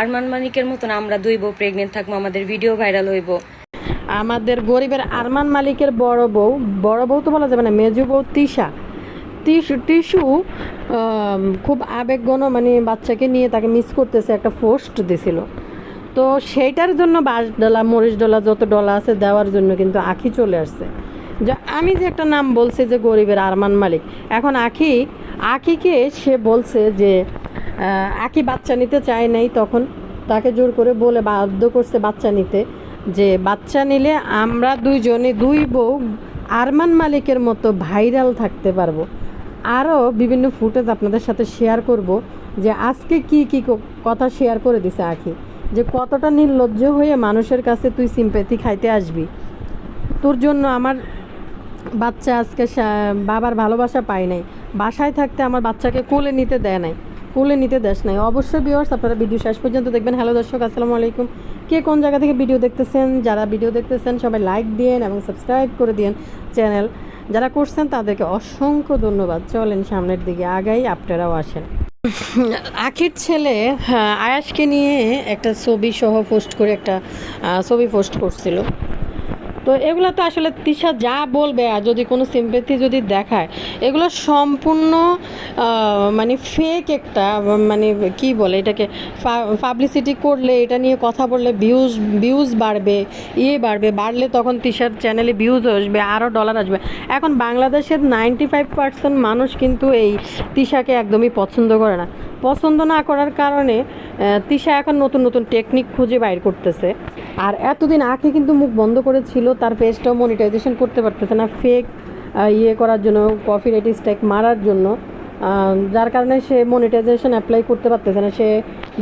আরমান মানিকের মতন আমরা দুই বউ প্রেগনেন্ট থাকব, আমাদের ভিডিও ভাইরাল হইব। আমাদের গরিবের আরমান মালিকের বড় বউ বড় বউ তো বলা যাবে না, মেজু বউ তিশা। টিসু টিসু খুব আবেগগণ মানে বাচ্চাকে নিয়ে তাকে মিস করতেছে, একটা পোস্ট দিছিল। তো সেইটার জন্য বাঁশ ডলা, মরিচ ডলা, যত ডলা আছে দেওয়ার জন্য কিন্তু আখি চলে আসছে। যে, আমি যে একটা নাম বলছি যে গরিবের আরমান মালিক, এখন আখি, আখিকে সে বলছে যে আখি বাচ্চা নিতে চায় নাই তখন, তাকে জোর করে বলে বাধ্য করছে বাচ্চা নিতে যে বাচ্চা নিলে আমরা দুইজনে দুই বউ আরমান মালিকের মতো ভাইরাল থাকতে পারব। আরও বিভিন্ন ফুটেজ আপনাদের সাথে শেয়ার করব যে আজকে কি কি কথা শেয়ার করে দিছে আখি যে কতটা নির্লজ্জ হয়ে মানুষের কাছে তুই সিম্পেথি খাইতে আসবি। তোর জন্য আমার বাচ্চা আজকে বাবার ভালোবাসা পায় নাই। বাসায় থাকতে আমার বাচ্চাকে কোলে নিতে দেয় নাই। কোলে নিতে দেশ নাই। অবশ্যই ভিউয়ার্স আপনারা ভিডিও শেষ পর্যন্ত দেখবেন। হ্যালো দর্শক আসসালামু আলাইকুম। কে কোন জায়গা থেকে ভিডিও দেখতেছেন যারা ভিডিও দেখতেছেন সবাই লাইক দিয়েন এবং সাবস্ক্রাইব করে দিন চ্যানেল যারা করছেন তাদেরকে অসংখ্য ধন্যবাদ। চলেন সামনের দিকে আগাই আপনারাও আসেন। আখির ছেলে হ্যাঁ, আয়াসকে নিয়ে একটা ছবি সহ পোস্ট করে একটা ছবি পোস্ট করছিল। তো এগুলো তো আসলে তিশা যা বলবে আর যদি কোনো সিম্পেথি যদি দেখায়, এগুলো সম্পূর্ণ মানে ফেক একটা মানে কি বলে এটাকে পাবলিসিটি করলে, এটা নিয়ে কথা বললে ভিউজ ভিউজ বাড়বে ইয়ে বাড়বে, বাড়লে তখন তিশার চ্যানেলে ভিউজ আসবে আরও ডলার আসবে। এখন বাংলাদেশের নাইনটি ফাইভ পার্সেন্ট মানুষ কিন্তু এই তিশাকে একদমই পছন্দ করে না। পছন্দ না করার কারণে তিশা এখন নতুন নতুন টেকনিক খুঁজে বাইর করতেছে। আর এতদিন আগে কিন্তু মুখ বন্ধ করেছিল, তার পেজটাও মনিটাইজেশন করতে পারতেছে না ফেক ইয়ে করার জন্য কফি রেট স্ট্যাক মারার জন্য। যার কারণে সে মনিটাইজেশন অ্যাপ্লাই করতে পারতেছে না, সে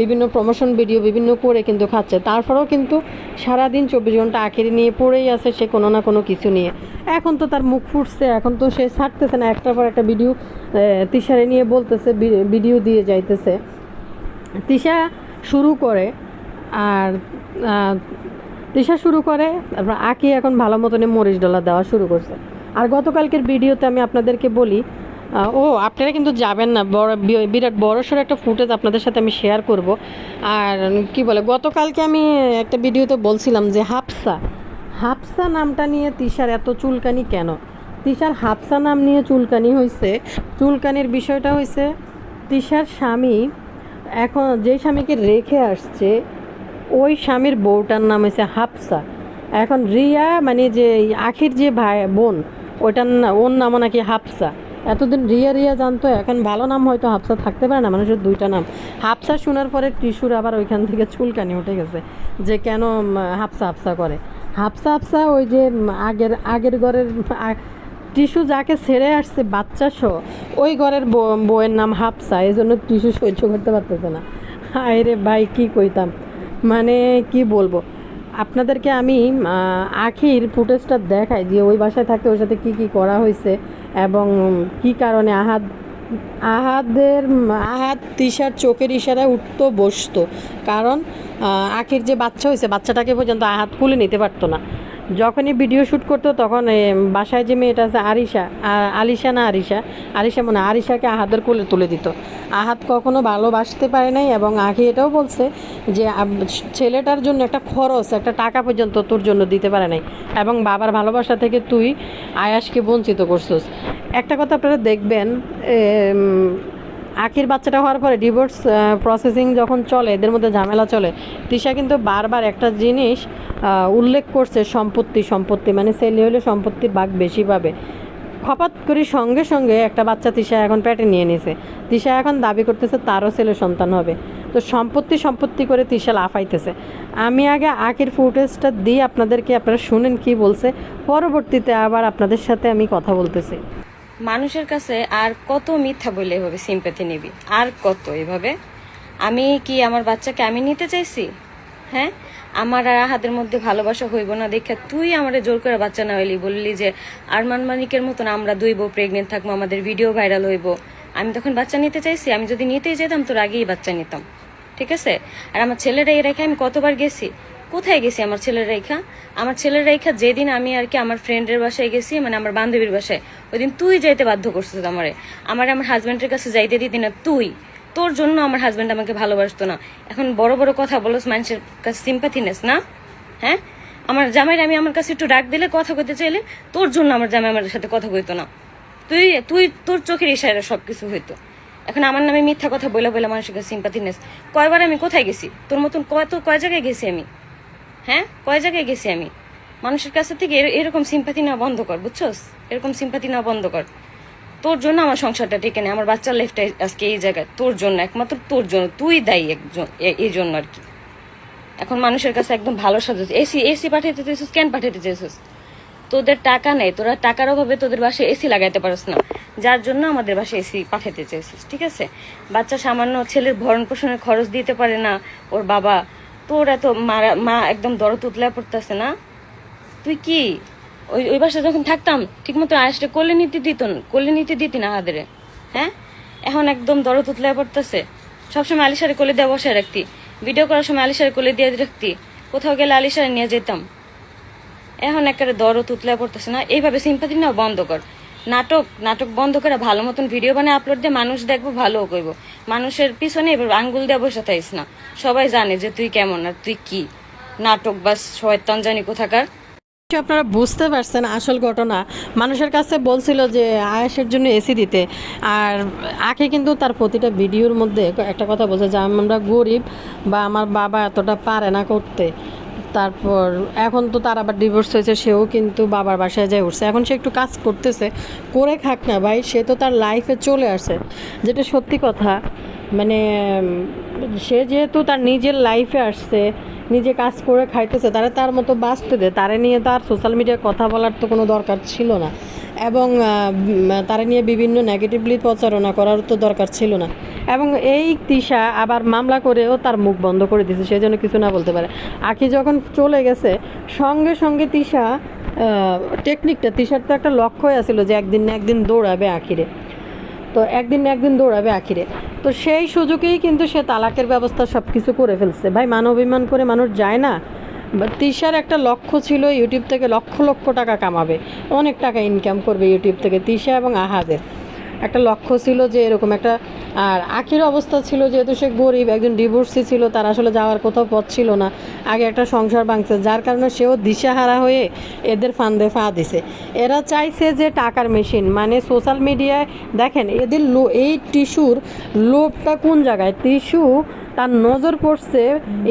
বিভিন্ন প্রমোশন ভিডিও বিভিন্ন করে কিন্তু খাচ্ছে। তারপরেও কিন্তু সারাদিন চব্বিশ ঘণ্টা আখেরি নিয়ে পড়েই আছে সে কোনো না কোনো কিছু নিয়ে। এখন তো তার মুখ ফুটছে, এখন তো সে ছাড়তেছে না, একটার পর একটা ভিডিও তিশারে নিয়ে বলতেছে ভিডিও দিয়ে যাইতেছে। তিশা শুরু করে, আর তিশা শুরু করে, তারপর আঁকি এখন ভালো মতনে মরিচ ডলা দেওয়া শুরু করছে। আর গতকালকের ভিডিওতে আমি আপনাদেরকে বলি ও, আপনারা কিন্তু যাবেন না, বড় বিরাট বড় সড়ো একটা ফুটেজ আপনাদের সাথে আমি শেয়ার করব। আর, কি বলে, গতকালকে আমি একটা ভিডিওতে বলছিলাম যে হাফসা হাফসা নামটা নিয়ে তিশার এত চুলকানি কেন? তিশার হাফসা নাম নিয়ে চুলকানি হয়েছে চুলকানির বিষয়টা হয়েছে তিশার স্বামী এখন যে স্বামীকে রেখে আসছে, ওই স্বামীর বউটার নাম হয়েছে হাফসা। এখন রিয়া মানে যে আখির যে ভাই, বোন, ওইটার ওর নামও নাকি হাফসা। এতদিন রিয়া রিয়া জানতো, এখন ভালো নাম হয়তো হাফসা থাকতে পারে না, মানুষের দুইটা নাম। হাফসা শোনার পরে টিস্যুর আবার ওইখান থেকে চুলকানি উঠে গেছে, যে কেন হাফসা হাফসা করে। হাফসা হাফসা ওই যে আগের আগের ঘরের টিস্যু যাকে ছেড়ে আসছে বাচ্চা সহ ওই ঘরের বউ- বউয়ের নাম হাফসা। এই জন্য টিস্যু সহ্য করতে পারতেছে না। হায় রে ভাই, কী কইতাম? মানে কি বলব? আপনাদেরকে আমি আখির ফুটেজটা দেখাই, যে ওই বাসায় থাকতে ওর সাথে কি কি করা হয়েছে, এবং কি কারণে আহাদ, আহাদের, আহাদ তিশার চোখের ইশারায় উঠতো, বসতো। কারণ আখির যে বাচ্চা হয়েছে, বাচ্চাটাকে পর্যন্ত আহাত কুলে নিতে পারতো না। যখনই ভিডিও শ্যুট করতো, তখন বাসায় যে মেয়েটা আছে, আরিশা আলিশা না আরিশা আরিশা মনে আরিশাকে আহাদের কোলে তুলে দিত। আহাত কখনো ভালোবাসতে পারে নাই এবং আখি এটাও বলছে যে ছেলেটার জন্য একটা খরচ, একটা টাকা পর্যন্ত তোর জন্য দিতে পারে নাই। এবং বাবার ভালোবাসা থেকে তুই আয়াসকে বঞ্চিত করছিস। একটা কথা আপনারা দেখবেন আখির বাচ্চাটা হওয়ার পরে ডিভোর্স প্রসেসিং যখন চলে, এদের মধ্যে ঝামেলা চলে তিশা কিন্তু বারবার একটা জিনিস উল্লেখ করছে সম্পত্তি সম্পত্তি মানে ছেলে হলে সম্পত্তির ভাগ বেশি পাবে। খপাত করে সঙ্গে সঙ্গে একটা বাচ্চা তিশা এখন পেটে নিয়ে নিছে। তিশা এখন দাবি করতেছে তারও ছেলে সন্তান হবে। তো সম্পত্তি সম্পত্তি করে তিশা লাফাইতেছে। আমি আগে আখির ফুটেজটা দিই, আপনাদেরকে আপনারা শুনেন কি বলছে। পরবর্তীতে আবার আপনাদের সাথে আমি কথা বলতেছি। মানুষের কাছে আর কত মিথ্যা বলে এভাবে সিম্পাথি নিবি? আর কত এভাবে? আমি কি আমার বাচ্চাকে আমি নিতে চাইছি? হ্যাঁ? আমার আর হাতের মধ্যে ভালোবাসা হইব না দেখে তুই আমারে জোর করে বাচ্চা না হইলি, বললি যে আরমান মানিকের মতন আমরা দুই বউ প্রেগনেন্ট থাকব, আমাদের ভিডিও ভাইরাল হইব। আমি তখন বাচ্চা নিতে চাইছি, আমি যদি নিতেই যেতাম তোর আগেই বাচ্চা নিতাম। ঠিক আছে? আর আমার ছেলেরা এই রেখে আমি কতবার গেছি? কোথায় গেছি আমার ছেলের রেখা? আমার ছেলের রেখা যেদিন আমি আর কি আমার ফ্রেন্ডের বাসায় গেছি মানে আমার বান্ধবীর বাসায় ওই দিন তুই যাইতে বাধ্য করছিস আমারে। আমার আমার হাজব্যান্ডের কাছে যাইতে দিতি না তুই। তোর জন্য আমার হাজব্যান্ড আমাকে ভালোবাসতো না। এখন বড় বড় কথা বলোস, মানুষের কাছে সিম্পাথি নেস না? হ্যাঁ? আমার জামাইর আমি আমার কাছে একটু ডাক দিলে, কথা কইতে চাইলে, তোর জন্য আমার জামাই আমার সাথে কথা কইতো না। তুই তুই, তোর চোখের ইশারা সবকিছু হইতো। এখন আমার নামে মিথ্যা কথা বলে বলে মানুষের কাছে সিম্পাথি নেস। কয়বার আমি কোথায় গেছি? তোর মতন কত, কয় জায়গায় গেছি আমি? হ্যাঁ? কয় জায়গায় গেছি আমি? মানুষের কাছে থেকে এর- এরকম সিম্পাথি নেওয়া বন্ধ কর, বুঝছস? এরকম সিম্পাথি নেওয়া বন্ধ কর। তোর জন্য আমার সংসারটা টেকে নেই আমার বাচ্চার লাইফটা আজকে এই জায়গায়। তোর জন্য, একমাত্র তোর জন্য, তুই দায়ী একজন এই জন্য আর কি। এখন মানুষের কাছে একদম ভালো সাজাস। এসি এসি পাঠাইতে চাইছিস, কেন পাঠাইতে চাইছিস? তোদের টাকা নেই, তোরা টাকার অভাবে তোদের বাসায় এসি লাগাইতে পারস না। যার জন্য আমাদের বাসায় এসি পাঠাইতে চাইছিস, ঠিক আছে? বাচ্চা সামান্য ছেলের ভরণ পোষণের খরচ দিতে পারে না, ওর বাবা তোর এত মারা, মা একদম দরদ উতলা পড়তেছে না? তুই কি? ওই ওই বাসায় যখন থাকতাম ঠিক মতো আয়েসটা কোলে নিতে দিত, কোলে নিতে দিতি না হাদের হ্যাঁ? এখন একদম দরদ উতলায় পড়তেছে। সবসময় আলিশারে কোলে দিয়ে বসে রাখতি। ভিডিও করার সময় আলিশারে কোলে দিয়ে রাখতি। কোথাও গেলে আলিশারে নিয়ে যেতাম। এখন একেবারে দরদ উতলায় পড়তেছে না। এইভাবে সিম্পাথি নাও বন্ধ কর। নাটক নাটক বন্ধ করে ভালো মতন ভিডিও বানিয়ে আপলোড দিয়ে মানুষ দেখব, ভালোও কইব মানুষের পিছনে এবার আঙ্গুল দিয়ে বসে থাইস না। সবাই জানে যে তুই কেমন আর তুই কি। নাটক বাস, শয়তান জানি কোথাকার। আপনারা বুঝতে পারছেন আসল ঘটনা। মানুষের কাছে বলছিল যে আয়াসের জন্য এসি দিতে। আর আখে কিন্তু তার প্রতিটা ভিডিওর মধ্যে একটা কথা বলছে যে আমরা গরিব বা আমার বাবা এতটা পারে না করতে। তারপর এখন তো তার আবার ডিভোর্স হয়েছে, সেও কিন্তু বাবার বাসায় যায় উঠছে। এখন সে একটু কাজ করতেছে, করে খাক না ভাই, সে তো তার লাইফে চলে আসে। যেটা সত্যি কথা মানে সে যেহেতু তার নিজের লাইফে আসছে, নিজে কাজ করে খাইতেছে, তারা তার মতো বাঁচতে দে, তারা নিয়ে তার সোশ্যাল মিডিয়ায় কথা বলার তো কোনো দরকার ছিল না। এবং তারা নিয়ে বিভিন্ন নেগেটিভলি প্রচারণা করার তো দরকার ছিল না। এবং এই তিশা আবার মামলা করেও তার মুখ বন্ধ করে দিয়েছে, সে যেন কিছু না বলতে পারে। আখি যখন চলে গেছে, সঙ্গে সঙ্গে তিশা টেকনিকটা তিশার তো একটা লক্ষ্যই আছিল যে একদিন না একদিন দৌড়াবে আখিরে। তো একদিন না একদিন দৌড়াবে আখিরে। তো সেই সুযোগেই কিন্তু সে তালাকের ব্যবস্থা সব কিছু করে ফেলছে। ভাই, মান অভিমান করে মানুষ যায় না? তিশার একটা লক্ষ্য ছিল ইউটিউব থেকে লক্ষ লক্ষ টাকা কামাবে। অনেক টাকা ইনকাম করবে ইউটিউব থেকে তিশা এবং আহাদের। একটা লক্ষ্য ছিল যে এরকম একটা, আর আখির অবস্থা ছিল যেহেতু সে গরিব, একজন ডিভোর্সি ছিল, তার আসলে যাওয়ার কোথাও পথ ছিল না। আগে একটা সংসার ভাঙছে, যার কারণে সেও দিশাহারা হয়ে এদের ফান্দে ফা দিছে। এরা চাইছে যে টাকার মেশিন মানে সোশ্যাল মিডিয়ায় দেখেন এদের লো, এই টিস্যুর লোভটা কোন জায়গায়? টিস্যু তার নজর পড়ছে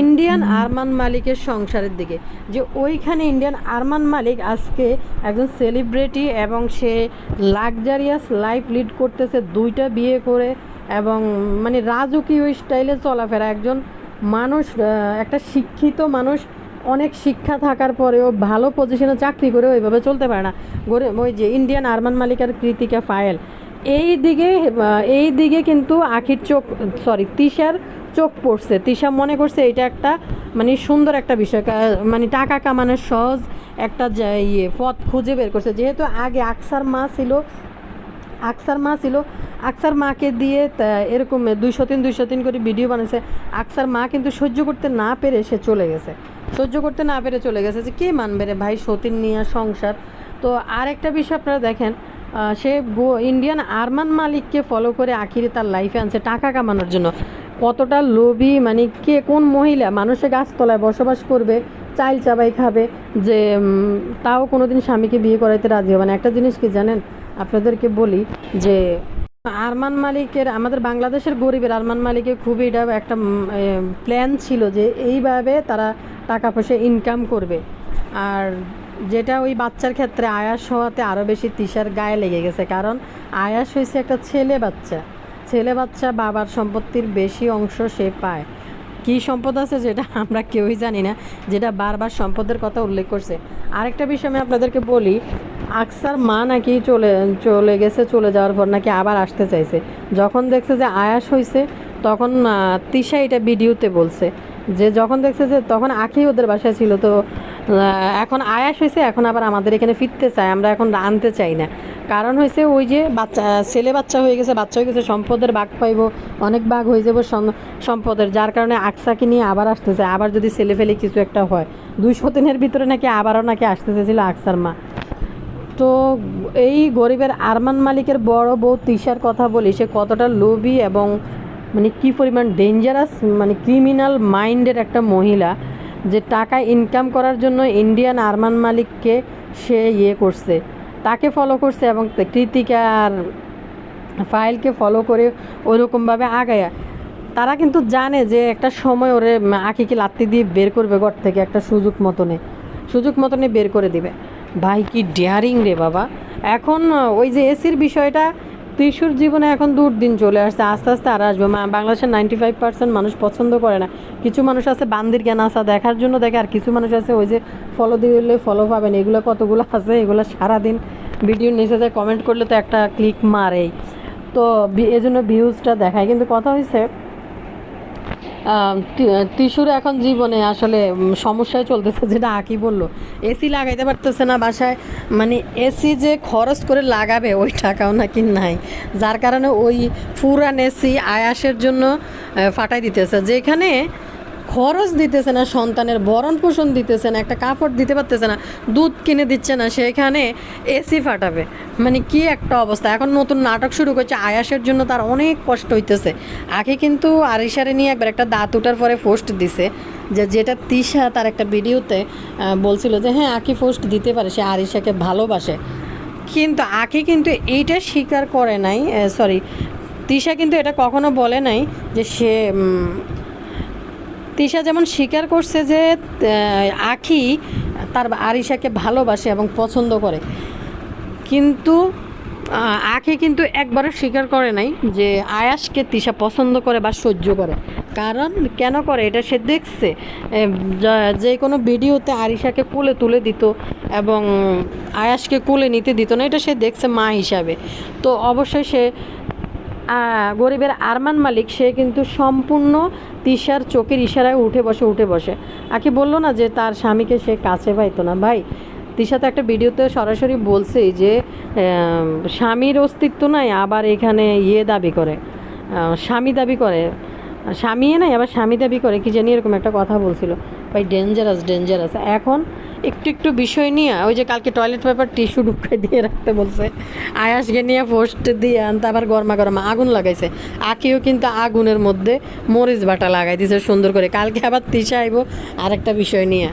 ইন্ডিয়ান আরমান মালিকের সংসারের দিকে। যে ওইখানে ইন্ডিয়ান আরমান মালিক আজকে একজন সেলিব্রিটি এবং সে লাক্সারিয়াস লাইফ লিড করতেছে দুইটা বিয়ে করে এবং মানে রাজকীয় স্টাইলে চলাফেরা। একজন মানুষ একটা শিক্ষিত মানুষ, অনেক শিক্ষা থাকার পরেও ভালো পজিশনে চাকরি করেও ওইভাবে চলতে পারে না। গরে ওই যে ইন্ডিয়ান আরমান মালিকার কৃতিকা ফায়েল। এই দিকে এই দিকে কিন্তু আখির চোখ সরি তিশার চোখ পড়ছে। তিশা মনে করছে এটা একটা মানে সুন্দর একটা বিষয়। মানে টাকা কামানোর সহজ একটা ইয়ে পথ খুঁজে বের করছে। যেহেতু আগে আকসার মা ছিল, আকসার মা ছিল, আকসার মাকে দিয়ে এরকম দুইশো তিন দুইশো তিন করে ভিডিও বানিয়েছে। আকসার মা কিন্তু সহ্য করতে না পেরে সে চলে গেছে। সহ্য করতে না পেরে চলে গেছে যে কে মানবে রে ভাই সতীন নিয়ে সংসার? তো আর একটা বিষয় আপনারা দেখেন সে ইন্ডিয়ান আরমান মালিককে ফলো করে আখিরে তার লাইফে আনছে টাকা কামানোর জন্য। কতটা লোভী মানে কে কোন মহিলা মানুষের গাছতলায় বসবাস করবে, চাইল চাবাই খাবে, যে তাও কোনোদিন স্বামীকে বিয়ে করাইতে রাজি হবে না। একটা জিনিস কি জানেন? আপনাদেরকে বলি যে, আরমান মালিকের, আমাদের বাংলাদেশের গরিবের আরমান মালিকের খুবই এটা একটা প্ল্যান ছিল যে এইভাবে তারা টাকা পয়সা ইনকাম করবে। আর যেটা ওই বাচ্চার ক্ষেত্রে আয়াস হওয়াতে আরও বেশি তিসার গায়ে লেগে গেছে। কারণ আয়াস হয়েছে একটা ছেলে বাচ্চা। ছেলে বাচ্চা বাবার সম্পত্তির বেশি অংশ সে পায়। কি সম্পদ আছে যেটা আমরা কেউই জানি না, যেটা বারবার সম্পদের কথা উল্লেখ করছে। আরেকটা বিষয় আমি আপনাদেরকে বলি, আকসার মা নাকি চলে চলে গেছে, চলে যাওয়ার পর নাকি আবার আসতে চাইছে। যখন দেখছে যে আয়াস হয়েছে তখন তিশা এটা ভিডিওতে বলছে। যে যখন দেখছে যে তখন আখি ওদের বাসায় ছিল, তো এখন আয়াস হয়েছে এখন আবার আমাদের এখানে ফিরতে চায়, আমরা এখন আনতে চাই না। কারণ হয়েছে ওই যে বাচ্চা, ছেলে বাচ্চা হয়ে গেছে, বাচ্চা হয়ে গেছে, সম্পদের বাঘ পাইবো, অনেক বাঘ হয়ে যাব সম্পদের, যার কারণে আকসাকে নিয়ে আবার আসতেছে। আবার যদি ছেলে ফেলে কিছু একটা হয়, দুইশো দিনের ভিতরে নাকি আবারও নাকি আসতে চেয়েছিল আকসার মা। তো এই গরিবের আরমান মালিকের বড় বউ তিশার কথা বলি, সে কতটা লোভী এবং মানে কি পরিমাণ ডেঞ্জারাস মানে ক্রিমিনাল মাইন্ডের একটা মহিলা যে টাকা ইনকাম করার জন্য ইন্ডিয়ান আরমান মালিককে সে ইয়ে করছে। তাকে ফলো করছে এবং কৃতিকার ফাইলকে ফলো করে ওইরকমভাবে আগায়া। তারা কিন্তু জানে যে একটা সময় ওরে আঁকিকে লাত্তি দিয়ে বের করবে ঘর থেকে, একটা সুযোগ মতনে। সুযোগ মতনে বের করে দিবে। ভাই কি ডেয়ারিং রে বাবা। এখন ওই যে এসির বিষয়টা ত্রিশুর জীবনে এখন দূর দিন চলে আসছে, আস্তে আস্তে আর আসবে। বাংলাদেশের নাইনটি ফাইভ পার্সেন্ট মানুষ পছন্দ করে না। কিছু মানুষ আছে বান্দির জ্ঞান আসা দেখার জন্য দেখে, আর কিছু মানুষ আছে ওই যে ফলো দিলে ফলো পাবেন। এগুলো কতগুলো আছে, এগুলো সারাদিন ভিডিও নিচে যায় কমেন্ট করলে তো একটা ক্লিক মারেই। তো এই জন্য ভিউজটা দেখায়। কিন্তু কথা হয়েছে টিস্যুর এখন জীবনে আসলে সমস্যায় চলতেছে, যেটা আঁকি বলল। এসি লাগাইতে পারতেছে না বাসায়। মানে এসি যে খরচ করে লাগাবে, ওই টাকাও নাকি নাই। যার কারণে ওই ফুরান এসি আয়াসের জন্য ফাটাই দিতেছে। যেখানে খরচ দিতেছে না, সন্তানের বরণ পোষণ দিতেছে না, একটা কাপড় দিতে পারতেছে না, দুধ কিনে দিচ্ছে না, সেখানে এসি ফাটাবে। মানে কি একটা অবস্থা। এখন নতুন নাটক শুরু করছে, আয়াসের জন্য তার অনেক কষ্ট হইতেছে। আগে কিন্তু আরিশারে নিয়ে একবার একটা দাঁত উঠার পরে পোস্ট দিছে, যে যেটা তিশা তার একটা ভিডিওতে বলছিল যে হ্যাঁ আকি পোস্ট দিতে পারে, সে আরিশাকে ভালোবাসে। কিন্তু আকি কিন্তু এইটা স্বীকার করে নাই সরি তিশা কিন্তু এটা কখনো বলে নাই যে সে তিশা যেমন স্বীকার করছে যে আখি তার আরিশাকে ভালোবাসে এবং পছন্দ করে। কিন্তু আখি কিন্তু একবারও স্বীকার করে নাই যে আয়াসকে তিশা পছন্দ করে বা সহ্য করে। কারণ কেন করে? এটা সে দেখছে। যে কোনো ভিডিওতে আরিশাকে কোলে তুলে দিত এবং আয়াসকে কোলে নিতে দিত না, এটা সে দেখছে মা হিসাবে। তো অবশ্যই সে গরিবের আরমান মালিক, সে কিন্তু সম্পূর্ণ তিশার চোখের ইশারায় উঠে বসে উঠে বসে। আকি বলল না যে তার স্বামীকে সে কাছে পাইতো না। ভাই, তিশা তো একটা ভিডিওতে সরাসরি বলছে যে স্বামীর অস্তিত্ব নাই, আবার এখানে ইয়ে দাবি করে। স্বামী দাবি করে। স্বামী নাই, আবার স্বামী দাবি করে। কি জানি এরকম একটা কথা বলছিল। ভাই ডেঞ্জারাস ডেঞ্জারাস এখন একটু একটু বিষয় নিয়ে, ওই যে কালকে টয়লেট পেপার টিস্যু ঢুকাই দিয়ে রাখতে বলছে। আয়াস গে নিয়ে পোস্ট দিয়ে আনতে আবার গরমা গরমা আগুন লাগাইছে। আঁকিও কিন্তু আগুনের মধ্যে মরিচ বাটা লাগাই দিছে সুন্দর করে। কালকে আবার তিসা আইব, আরেকটা বিষয় নিয়ে।